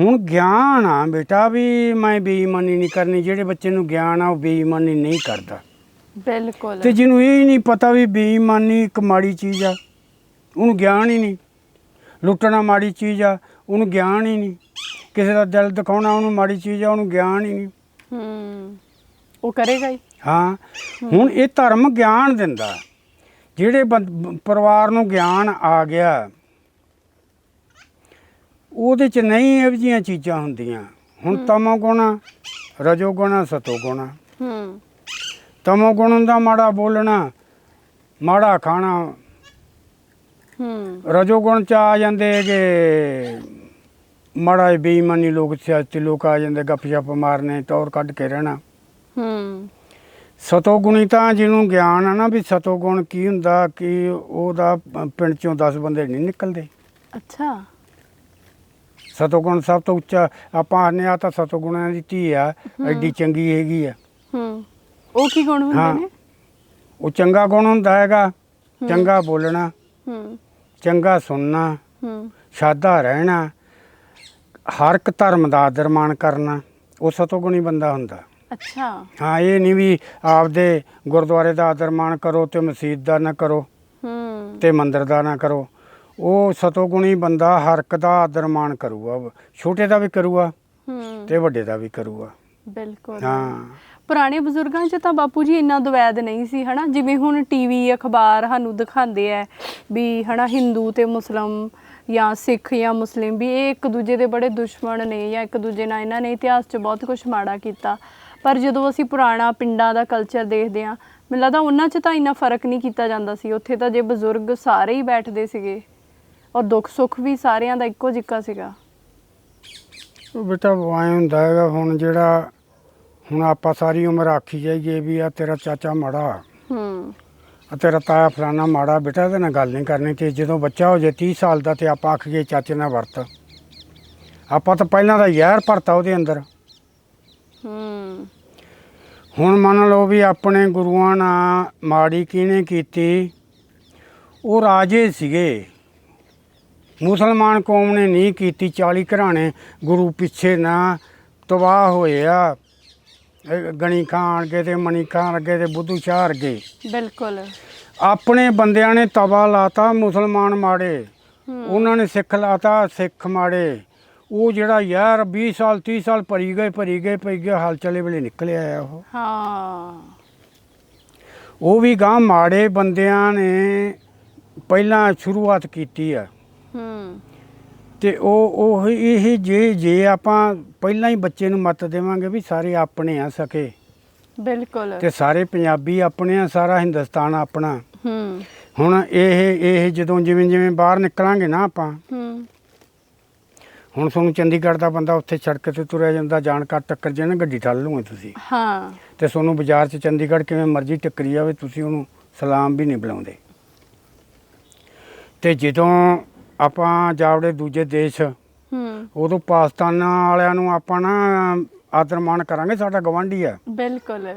ਹੁਣ ਗਿਆਨ ਆ ਬੇਟਾ ਵੀ ਮੈਂ ਬੇਈਮਾਨੀ ਨਹੀਂ ਕਰਨੀ ਜਿਹੜੇ ਬੱਚੇ ਨੂੰ ਗਿਆਨ ਆ ਉਹ ਬੇਈਮਾਨੀ ਨਹੀਂ ਕਰਦਾ। ਬਿਲਕੁਲ। ਤੇ ਜਿਹਨੂੰ ਇਹ ਹੀ ਨਹੀਂ ਪਤਾ ਵੀ ਬੇਈਮਾਨੀ ਇੱਕ ਮਾੜੀ ਚੀਜ਼ ਆ ਉਹਨੂੰ ਗਿਆਨ ਹੀ ਨਹੀਂ। ਲੁੱਟਣਾ ਮਾੜੀ ਚੀਜ਼ ਆ ਉਹਨੂੰ ਗਿਆਨ ਹੀ ਨਹੀਂ। ਕਿਸੇ ਦਾ ਦਿਲ ਦਿਖਾਉਣਾ ਉਹਨੂੰ ਮਾੜੀ ਚੀਜ਼ ਆ ਉਹਨੂੰ ਗਿਆਨ ਹੀ ਨਹੀਂ। ਹੂੰ। ਉਹ ਕਰੇਗਾ ਹੀ। ਹਾਂ ਹੁਣ ਇਹ ਧਰਮ ਗਿਆਨ ਦਿੰਦਾ। ਜਿਹੜੇ ਬੰ- ਪਰਿਵਾਰ ਨੂੰ ਗਿਆਨ ਆ ਗਿਆ ਉਹਦੇ ਚ ਨਹੀਂ ਇਹੋ ਜਿਹੀਆਂ ਚੀਜ਼ਾਂ ਹੁੰਦੀਆਂ। ਹੁਣ ਤਮੋ ਗੁਣ ਰਜੋ ਗੁਣ ਸਤੋ ਗੁਣ। ਹੂੰ। ਤਮੋ ਗੁਣ ਹੁੰਦਾ ਮਾੜਾ ਬੋਲਣਾ ਮਾੜਾ ਖਾਣਾ। ਹੂੰ। ਰਜੋ ਗੁਣ ਚ ਆ ਜਾਂਦੇ ਹੈਗੇ ਮਾੜਾ ਬੇਈਮਾਨੀ ਲੋਕ ਸਿਆਸਤੀ ਲੋਕ ਆ ਜਾਂਦੇ ਗੱਪ ਸ਼ੱਪ ਮਾਰਨੇ ਤੌਰ ਕੱਢ ਕੇ ਰਹਿਣਾ। ਹੂੰ। ਸਤੋ ਗੁਣੀ ਤਾਂ ਜਿਹਨੂੰ ਗਿਆਨ ਆ ਨਾ ਵੀ ਸਤੋ ਗੁਣ ਕੀ ਹੁੰਦਾ ਕਿ ਉਹਦਾ ਪਿੰਡ ਚੋਂ 10 ਬੰਦੇ ਨਹੀਂ ਨਿਕਲਦੇ। ਅੱਛਾ। ਸਤੋ ਗੁਣ ਸਭ ਤੋਂ ਉੱਚਾ ਆਪਾਂ ਆਨੇ ਆ ਤਾਂ ਸਤੋ ਗੁਣਾਂ ਦੀ ਧੀ ਆ ਐਡੀ ਚੰਗੀ ਹੈਗੀ ਆ। ਹੂੰ ਉਹ ਕੀ ਗੁਣ ਹਾਂ। ਹੁੰਦੇ ਨੇ? ਉਹ ਚੰਗਾ ਗੁਣ ਹੁੰਦਾ ਹੈਗਾ ਚੰਗਾ ਬੋਲਣਾ ਹੂੰ। ਚੰਗਾ ਸੁਣਨਾ ਹੂੰ। ਸਾਦਾ ਰਹਿਣਾ ਹਰ ਇੱਕ ਧਰਮ ਦਾ ਆਦਰ ਮਾਣ ਕਰਨਾ ਉਹ ਸਤੋ ਗੁਣੀ ਬੰਦਾ ਹੁੰਦਾ। ਅੱਛਾ। ਹਾਂ ਇਹ ਨਹੀਂ ਵੀ ਆਪਦੇ ਗੁਰਦੁਆਰੇ ਦਾ ਆਦਰ ਮਾਣ ਕਰੋ ਤੇ ਮਸਜਿਦ ਦਾ ਨਾ ਕਰੋ ਹੂੰ। ਤੇ ਮੰਦਰ ਦਾ ਨਾ ਕਰੋ। ਉਹ ਸਤੋਗੁਣੀ ਬੰਦਾ ਹਰ ਇੱਕ ਦਾ ਆਦਰ ਮਾਣ ਕਰੂਗਾ। ਛੋਟੇ ਦਾ ਵੀ ਕਰੂਗਾ ਹੂੰ। ਤੇ ਵੱਡੇ ਦਾ ਵੀ ਕਰੂਗਾ। ਬਿਲਕੁਲ। ਹਾਂ। ਪੁਰਾਣੇ ਬਜ਼ੁਰਗਾਂ 'ਚ ਤਾਂ ਬਾਪੂ ਜੀ ਇੰਨਾ ਦਵੈਦ ਨਹੀਂ ਸੀ ਹਨਾ? ਜਿਵੇਂ ਹੁਣ ਟੀਵੀ ਅਖਬਾਰ ਸਾਨੂੰ ਦਿਖਾਉਂਦੇ ਐ ਵੀ ਹਨਾ ਹਿੰਦੂ ਤੇ ਮੁਸਲਮ ਜਾਂ ਸਿੱਖ ਜਾਂ ਮੁਸਲਿਮ ਵੀ ਇਹ ਇੱਕ ਦੂਜੇ ਦੇ ਬੜੇ ਦੁਸ਼ਮਣ ਨੇ ਜਾਂ ਇੱਕ ਦੂਜੇ ਨਾਲ ਇਹਨਾਂ ਨੇ ਇਤਿਹਾਸ 'ਚ ਬਹੁਤ ਕੁਝ ਮਾੜਾ ਕੀਤਾ। ਪਰ ਜਦੋਂ ਅਸੀਂ ਪੁਰਾਣਾ ਪਿੰਡਾਂ ਦਾ ਕਲਚਰ ਦੇਖਦੇ ਹਾਂ ਮੈਨੂੰ ਲੱਗਦਾ ਉਹਨਾਂ 'ਚ ਤਾਂ ਇੰਨਾ ਫ਼ਰਕ ਨਹੀਂ ਕੀਤਾ ਜਾਂਦਾ ਸੀ। ਉੱਥੇ ਤਾਂ ਜੇ ਬਜ਼ੁਰਗ ਸਾਰੇ ਹੀ ਬੈਠਦੇ ਸੀਗੇ। ਔਰ ਦੁੱਖ ਸੁੱਖ ਵੀ ਸਾਰਿਆਂ ਦਾ ਇੱਕੋ ਜਿੱਕਾ ਸੀਗਾ। ਉਹ ਬੇਟਾ ਐਂ ਹੁੰਦਾ ਹੈਗਾ ਹੁਣ ਜਿਹੜਾ ਹੁਣ ਆਪਾਂ ਸਾਰੀ ਉਮਰ ਆਖੀ ਜਾਈਏ ਵੀ ਆ ਤੇਰਾ ਚਾਚਾ ਮਾੜਾ। ਹੂੰ। ਆ ਤੇਰਾ ਤਾਇਆ ਫਲਾਣਾ ਮਾੜਾ ਬੇਟਾ ਇਹਦੇ ਨਾਲ ਗੱਲ ਨਹੀਂ ਕਰਨੀ ਤੇ ਜਦੋਂ ਬੱਚਾ ਹੋ ਜੇ 30 ਸਾਲ ਦਾ ਤੇ ਆਪਾਂ ਆਖ ਗਏ ਚਾਚੇ ਨਾਲ ਵਰਤ। ਆਪਾਂ ਤਾਂ ਪਹਿਲਾਂ ਦਾ ਯਾਰ ਭਰਤਾ ਉਹਦੇ ਅੰਦਰ। ਹੂੰ। ਹੁਣ ਮੰਨ ਲਓ ਵੀ ਆਪਣੇ ਗੁਰੂਆਂ ਨਾਲ ਮਾੜੀ ਕਿਹਨੇ ਕੀਤੀ? ਉਹ ਰਾਜੇ ਸੀਗੇ। ਮੁਸਲਮਾਨ ਕੌਮ ਨੇ ਨਹੀਂ ਕੀਤੀ 40 ਘਰਾਣੇ ਗੁਰੂ ਪਿੱਛੇ ਨਾ ਤਬਾਹ ਹੋਏ ਆ। ਇਹ ਗਣੀ ਖਾਨ ਅੱਗੇ ਤੇ ਮਣੀ ਖਾਨ ਅੱਗੇ ਤੇ ਬੁੱਧੂ ਸ਼ਾਹ ਅੱਗੇ ਬਿਲਕੁਲ। ਆਪਣੇ ਬੰਦਿਆਂ ਨੇ ਤਵਾ ਲਾਤਾ ਮੁਸਲਮਾਨ ਮਾੜੇ। ਉਹਨਾਂ ਨੇ ਸਿੱਖ ਲਾਤਾ ਸਿੱਖ ਮਾੜੇ। ਉਹ ਜਿਹੜਾ ਯਾਰ 20 ਸਾਲ 30 ਸਾਲ ਭਰੀ ਗਏ ਭਰੀ ਗਏ ਪਈ ਗਏ ਹਾਲ ਚਲੇ ਵੇਲੇ ਨਿਕਲਿਆ ਆ ਉਹ। ਹਾਂ। ਉਹ ਵੀ ਗਾਂ ਮਾੜੇ ਬੰਦਿਆਂ ਨੇ ਪਹਿਲਾਂ ਸ਼ੁਰੂਆਤ ਕੀਤੀ ਆ। ਹੂੰ। ਤੇ ਉਹ ਉਹ ਇਹ ਜੇ ਜੇ ਆਪਾਂ ਪਹਿਲਾਂ ਹੀ ਬੱਚੇ ਨੂੰ ਮੱਤ ਦੇਵਾਂਗੇ ਵੀ ਸਾਰੇ ਆਪਣੇ ਆ ਸਕੇ। ਬਿਲਕੁਲ। ਤੇ ਸਾਰੇ ਪੰਜਾਬੀ ਆਪਣੇ ਆ ਸਾਰਾ ਹਿੰਦੁਸਤਾਨ ਆਪਣਾ। ਹੂੰ। ਹੁਣ ਇਹ ਇਹ ਜਦੋਂ ਜਿਵੇਂ ਜਿਵੇਂ ਬਾਹਰ ਨਿਕਲਾਂਗੇ ਨਾ ਆਪਾਂ। ਹੂੰ। ਹੁਣ ਤੁਹਾਨੂੰ ਚੰਡੀਗੜ੍ਹ ਦਾ ਬੰਦਾ ਉੱਥੇ ਸੜਕ ਤੇ ਤੁਰਿਆ ਜਾਂਦਾ ਜਾਣ ਕਰ ਟੱਕਰ ਜੇ ਨਾ ਗੱਡੀ ਠੱਲ ਲੂਗੇ ਤੁਸੀਂ। ਹਾਂ। ਤੇ ਤੁਹਾਨੂੰ ਬਾਜ਼ਾਰ 'ਚ ਚੰਡੀਗੜ੍ਹ ਕਿਵੇਂ ਮਰਜ਼ੀ ਟੱਕਰੀ ਜਾਵੇ ਤੁਸੀਂ ਉਹਨੂੰ ਸਲਾਮ ਵੀ ਨਹੀਂ ਬੁਲਾਉਂਦੇ। ਤੇ ਜਦੋਂ ਆਪਾਂ ਜਾਵੜੇ ਦੂਜੇ ਦੇਸ਼ ਹੂੰ। ਉਦੋਂ ਪਾਕਿਸਤਾਨ ਵਾਲਿਆਂ ਨੂੰ ਆਪਾਂ ਨਾ ਆਦਰ ਮਾਣ ਕਰਾਂਗੇ ਸਾਡਾ ਗਵਾਂਢੀ ਆ। ਬਿਲਕੁਲ।